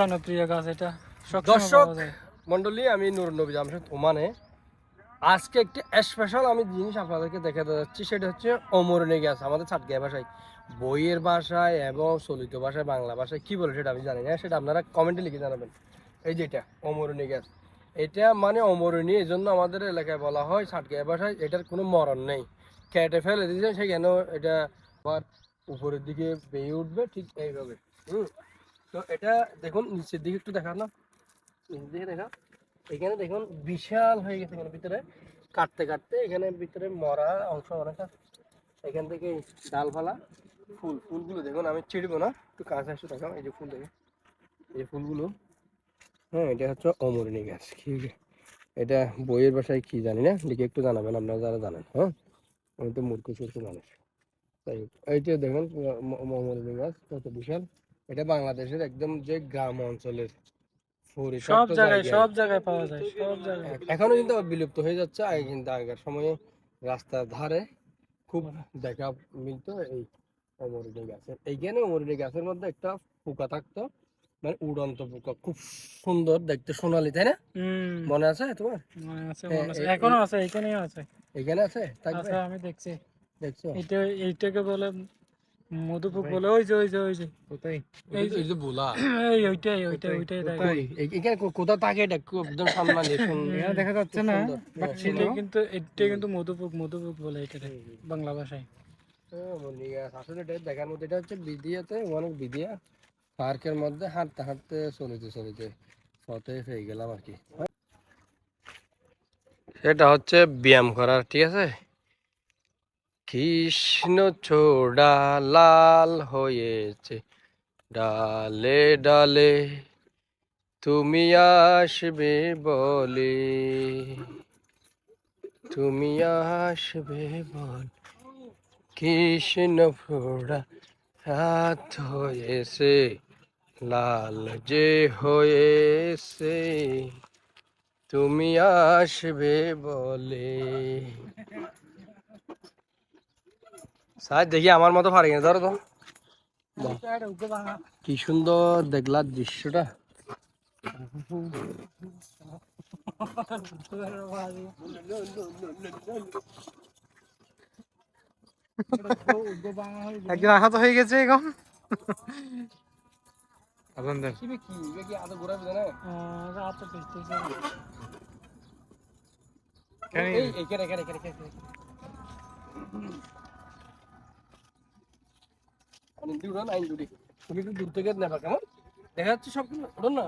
জনপ্রিয় গাছ এটা। দর্শক মন্ডলী আমি নুর নবী জামশেদ ওমানে। আজকে একটি স্পেশাল আমি জিনিস আপনাদেরকে দেখাতে যাচ্ছি সেটা হচ্ছে অমরণী গ্যাস আমাদের ছাটকিয়া ভাষায়। বইয়ের ভাষায় এবং চলিত ভাষায় বাংলা ভাষায় কি বলে সেটা আমি জানি না সেটা আপনারা কমেন্টে লিখে জানাবেন। এই যেটা অমরণী গ্যাস এটা মানে অমরণী এই জন্য আমাদের এলাকায় বলা হয় ছাটকিয়া ভাষায় এটার কোনো মরণ নেই। কেটে ফেলে দিয়েছে সেখানেও এটা আবার উপরের দিকে বেয়ে উঠবে ঠিক এইভাবে। হুম। তো এটা দেখুন, নিচের দিকে একটু দেখান না। নিচের দিকে দেখা এখানে দেখুন, বিশাল হয়ে গেছে এখানে ভিতরে। কাটতে কাটতে এখানে ভিতরে মরা অংশ অনেক এখান থেকে ডালপালা, ফুল। ফুলগুলো দেখুন, আমি ছিড়বো না। একটু কাছে একটু দেখাও, এই যে ফুল দেখে এই ফুলগুলো। হ্যাঁ এটা হচ্ছে অমরণী গাছ। কি এটা বইয়ের বাসায় কি জানি না? লিখে একটু জানাবেন, আপনারা যারা জানেন হ্যাঁ? আমি তো মূর্খ সূর্খ মানুষ। তাই এইটা দেখুন, ম- ম- অমরণী গাছ, কত বিশাল। এটা বাংলাদেশের একদম যে গ্রাম অঞ্চলের সব জায়গায় সব জায়গায় পাওয়া যায় সব জায়গায়। এখনও কিন্তু বিলুপ্ত হয়ে যাচ্ছে আগে কিন্তু আগের সময়ে রাস্তার ধারে খুব দেখা মিলতো এই অমরুদি গাছের এইখানে অমরুদি গাছের মধ্যে একটা পোকা থাকতো মানে উড়ন্ত পোকা খুব সুন্দর দেখতে সোনালি তাই না? মনে আছে তোমার? এখনও আছে এখানেও আছে। এখানে আছে আছে। আমি দেখছি। দেখছ? এটা এইটাকে বলে মধুপুক বলে ওই যে ওই যে ওই যে। কোথায়? এই যে বোলা এই ওইটাই ওইটাই ওইটাই তাই। এখানে কো- কোথাও থাকে এটা একদম সামনে দেখুন এখানে দেখা যাচ্ছে না? বাট এটা কিন্তু এটা কিন্তু মধুপুক মধুপুক বলে এটা। বাংলা ভাষায়। অমরুদি গাছ আসলে এটা দেখার মধ্যে এটা হচ্ছে বিদিয়াতে অনেক বিদিয়া। পার্কের মধ্যে হাঁটতে হাঁটতে চলিতে চলিতে পথে পেয়ে গেলাম আর কি। সেটা হচ্ছে ব্যায়াম করার ঠিক আছে? কৃষ্ণ ছোড়া লাল হয়েছে, ডালে ডালে তুমি আসবে বলে। তুমি আসবে বল। কৃষ্ণ ফোড়া রাত হয়েছে, লাল যে হয়েছে, তুমি আসবে বলে। সাজ দেখি আমার মতো পারি না ধরো তো। কি সুন্দর দেখলার দৃশ্যটা। একদিন আহত হয়ে গেছে এখানে। আমি দূর না আইন দূরে তুমি একটু দূর থেকে নেবা, কেমন? দেখা যাচ্ছে সব না।